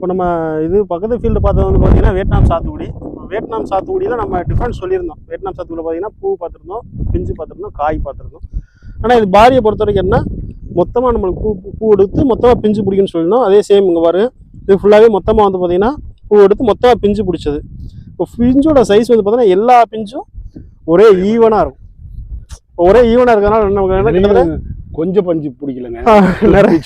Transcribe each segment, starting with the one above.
இப்போ நம்ம இது பக்கத்து ஃபீல்டு பார்த்தது வந்து பார்த்தீங்கன்னா வியட்நாம் சாத்துக்குடி. வியட்நாம் சாத்துக்குடியில் நம்ம டிஃப்ரென்ஸ் சொல்லியிருந்தோம். வியட்நாம் சாத்துக்குடியில் பார்த்தீங்கன்னா பூ பார்த்துருந்தோம் பிஞ்சு பார்த்துருந்தோம் காய் பார்த்துருந்தோம். ஆனால் இது பாரியை பொறுத்த வரைக்கும் என்ன? மொத்தமாக நம்மளுக்கு பூ பூ- எடுத்து மொத்தமாக பிஞ்சு பிடிக்குன்னு சொல்லியிருந்தோம். அதே சேம் இங்கே பாரு. இது ஃபுல்லாகவே மொத்தமாக வந்து பார்த்தீங்கன்னா பூ எடுத்து மொத்தமாக பிஞ்சு பிடிச்சது. இப்போ பிஞ்சோட சைஸ் வந்து பார்த்தீங்கன்னா எல்லா பிஞ்சும் ஒரே ஈவனாக இருக்கும். ஒரே ஈவனாக இருக்கிறதுனால என்ன கொஞ்சம் பஞ்சு பிடிக்கலங்க. நிறைய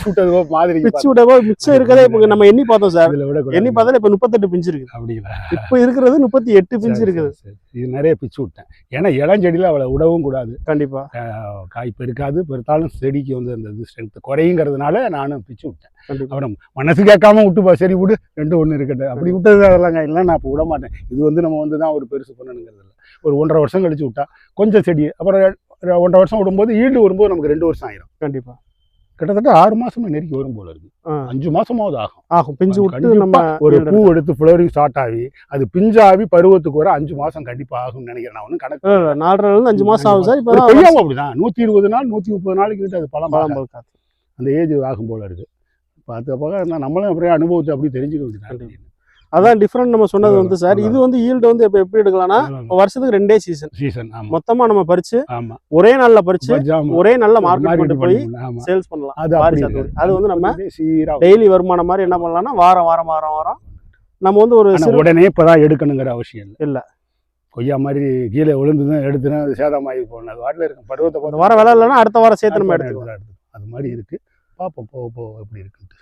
மாதிரி பிச்சு விடவோ மிச்சம் இருக்கதே இப்போ நம்ம எண்ணி பார்த்தோம் சார். எண்ணி பார்த்தா இப்போ முப்பத்தெட்டு பிஞ்சு இருக்குது. அப்படிங்களா? இப்போ இருக்கிறது முப்பத்தி எட்டு பிஞ்சு இருக்குது. இது நிறைய பிச்சு விட்டேன். ஏன்னா இளஞ்செடியில அவளை விடவும் கூடாது. கண்டிப்பா. அஹ் காய் பெருக்காது பெருத்தாலும் செடிக்கு வந்து அந்த ஸ்ட்ரென்த் குறையுங்கிறதுனால நானும் பிச்சு விட்டேன். அப்புறம் மனசு கேட்காம விட்டுப்பா சரி விடு ரெண்டு ஒன்று இருக்கட்டும். அப்படி விட்டது அதெல்லாங்க. இல்லை நான் இப்போ விட மாட்டேன். இது வந்து நம்ம வந்து தான் ஒரு பெருசு பண்ணணுங்கிறது ஒரு ஒன்றரை வருஷம் கழிச்சு விட்டா கொஞ்சம் செடி அப்புறம் ஒன்றரை வருஷம் விடும்போது ஈல்டு வரும்போது நமக்கு ரெண்டு வருஷம் ஆயிரும். கண்டிப்பா. கிட்டத்தட்ட ஆறு மாசமா நெருக்கி வரும் போல இருக்கு. அஞ்சு மாசமாவது ஆகும். ஆகும். பிஞ்சு விட்டு நம்ம ஒரு பூ எடுத்து ஃப்ளவரிங் ஸ்டார்ட் ஆகி அது பிஞ்சாவி பருவத்துக்கு வர அஞ்சு மாசம் கண்டிப்பா ஆகும்னு நினைக்கிறேன். நான் ஒன்றும் கணக்கு நாலரை அஞ்சு மாசம் ஆகும் சார். இப்போ கொய்யாவும் அப்படிதான். நூத்தி இருபது நாள் நூத்தி முப்பது நாளைக்கு கிட்ட அது பழம் பழம் அந்த ஏஜ் ஆகும் போல இருக்கு. பார்த்து பார்க்க நம்மளும் அப்படியே அனுபவத்தை அப்படி தெரிஞ்சுக்க வேண்டியது கண்டிப்பா. அதான் டிஃப்ரெண்ட் நம்ம சொன்னது வந்து சார். இது வந்து ஈல்டு வந்து இப்போ எப்படி எடுக்கலாம்னா வருஷத்துக்கு ரெண்டே சீசன் சீசன் மொத்தமா நம்ம பறிச்சு ஒரே நாள்ல பறிச்சு. ஒரே நல்ல மார்க்கெட் கொண்டு போய் சேல்ஸ் பண்ணலாம். அது. இருக்காது. வந்து. நம்ம டெய்லி வருமானம் மாதிரி என்ன பண்ணலாம்னா வாரம் வாரம் வாரம் வாரம் நம்ம வந்து ஒரு உடனே இப்பதான் எடுக்கணுங்கிற அவசியம் இல்லை. இல்ல. கொய்யா மாதிரி கீழே விழுந்துதான் எடுத்துனா அது சேதமாகி போகணும் அது வாட்டில் இருக்கும். பருவத்தை வாரம் வேலை இல்லைன்னா அடுத்த வாரம் சேர்த்து நம்ம எடுத்துக்கலாம். அது மாதிரி இருக்கு. பார்ப்போம் போக போக எப்படி இருக்குன்ட்டு.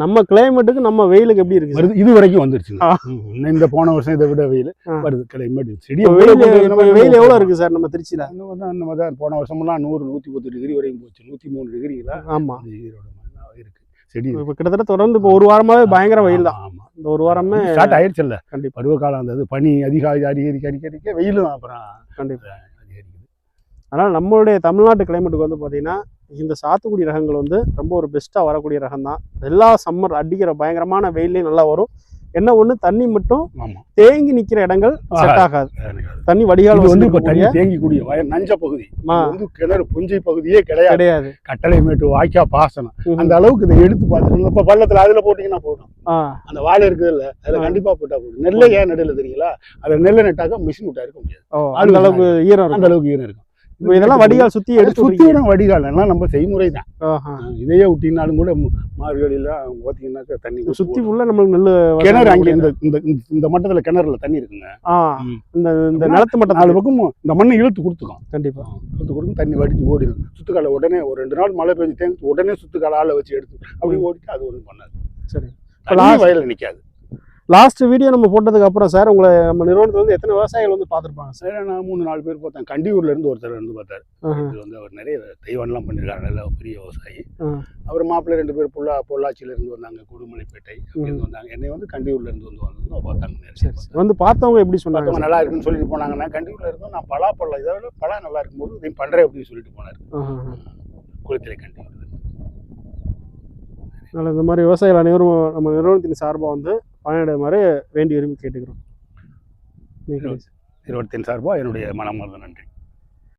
நம்ம கிளைமேட்டுக்கு நம்ம வெயிலுக்கு எப்படி இருக்கு? வருது இது வரைக்கும் இன்னும் இந்த போன வருஷம் இதை விட வெயில். வருது. கிளைமேட் செடி இப்போ வெயில் இப்போ வெயில் எவ்வளவு இருக்கு சார் நம்ம திருச்சியில மாதிரி தான். போன வருஷமெல்லாம் நூறு நூற்றி பத்து டிகிரி வரையும் போச்சு. நூற்றி மூணு டிகிரிங்களா ஆமா. அந்த ஈரோடு மண்ணா இருக்கு. செடி இப்போ கிட்டத்தட்ட தொடர்ந்து இப்போ ஒரு வாரமாவே பயங்கர வெயில் தான். ஆமா, ஆமா. இந்த ஒரு வாரமே ஸ்டார்ட் ஆயிடுச்சுல்ல. கண்டிப்பா. பருவகாலம் அந்த இது பனி அதிக அதிகரிக்க அதிகரிக்க வெயிலும் அப்புறம் கண்டிப்பா. அதிகரிக்குது. அதனால நம்மளுடைய தமிழ்நாட்டு கிளைமேட்டுக்கு வந்து பார்த்தீங்கன்னா இந்த சாத்துக்குடி ரகங்கள் வந்து ரொம்ப ஒரு பெஸ்ட்டாக வரக்கூடிய ரகம் தான் எல்லா சம்மர் அடிக்கிற பயங்கரமான வெயிலையும் நல்லா வரும். என்ன ஒன்று தண்ணி மட்டும் தேங்கி நிற்கிற இடங்கள் செட் ஆகாது. தண்ணி வடிகால் வந்து இப்போ தண்ணி தேங்கி கூடிய வயல் நஞ்ச பகுதி வந்து கிணறு புஞ்சை பகுதியே கிடையாது. கிடையாது. கட்டளை மேட்டு வாய்க்கா பாசனம். அந்த அளவுக்கு இதை எடுத்து பார்த்துட்டு இப்போ பள்ளத்துல அதுல போட்டீங்கன்னா போடும் அந்த வாழை இருக்குது இல்ல அதுல. கண்டிப்பா போட்டா போடும் நெல்லை ஏன் நடுல தெரியுங்களா? அதை நெல்லை நட்டாக்க மிஷின் விட்டா இருக்க முடியாது. அந்த அளவுக்கு ஈரம் அந்த அளவுக்கு ஈரம் இருக்கும். இப்போ இதெல்லாம் வடிகால் சுற்றி எடுத்து. விடும் வடிகால். எல்லாம் நம்ம செய்முறை தான். இதையே விட்டினாலும் கூட மார்கழியில பார்த்தீங்கன்னாக்கா தண்ணி சுத்தி ஃபுல்லா நம்மளுக்கு நெல் கிணறு அங்கே இந்த இந்த இந்த மட்டத்துல கிணறுல தண்ணி இருக்குங்க. இந்த இந்த நிலத்து நாலு மட்டத்தில் பக்கமும் இந்த மண்ணை இழுத்து கொடுத்துக்கும் கண்டிப்பா. இழுத்து கொடுக்கும் தண்ணி வடிச்சு ஓடிடும் சுத்துக்கால உடனே ஒரு ரெண்டு நாள் மழை பெஞ்சு தேங்கி உடனே சுத்துக்கால ஆளை வச்சு எடுத்து அப்படி ஓடிட்டு அது ஒன்றும் பண்ணாது. சரி. வயல்ல நிக்காது. லாஸ்ட் வீடியோ நம்ம போட்டதுக்கு அப்புறம் சார் உங்களை நம்ம நிறுவனத்துல வந்து எத்தனை விவசாயிகள் வந்து பார்த்துருப்பாங்க? சார் நான் மூணு நாலு பேர் பார்த்தேன். கண்டியூர்ல இருந்து ஒருத்தர் வந்து பார்த்தாரு. இது வந்து அவர் நிறைய தெய்வம்லாம் பண்ணியிருக்காரு நல்ல பெரிய விவசாயி. அவர் மாப்பிள்ளை ரெண்டு பேர் பொள்ளா பொள்ளாச்சியில இருந்து வந்தாங்க. குடுமலைப்பேட்டை இருந்து வந்தாங்க. என்னை வந்து கண்டியூர்ல இருந்து வந்து வந்து பார்த்தாங்க. வந்து பார்த்தவங்க எப்படி சொன்னாங்க நல்லா இருக்குன்னு சொல்லிட்டு போனாங்க நான் கண்டியூர்ல இருந்தோம். நான் பலா பழம் இதை விட பலா நல்லா இருக்கும்போது நீ பண்றேன் அப்படின்னு சொல்லிட்டு போனார். குளத்திலே கண்டியூர் அதனால இந்த மாதிரி விவசாயிகள் அனைவரும் நம்ம நிறுவனத்தின் சார்பாக வந்து பயனடைமாறு வேண்டி விரும்பி கேட்டுக்கிறோம். இருபத்தின் சார்பாக என்னுடைய மனமார்ந்த நன்றி.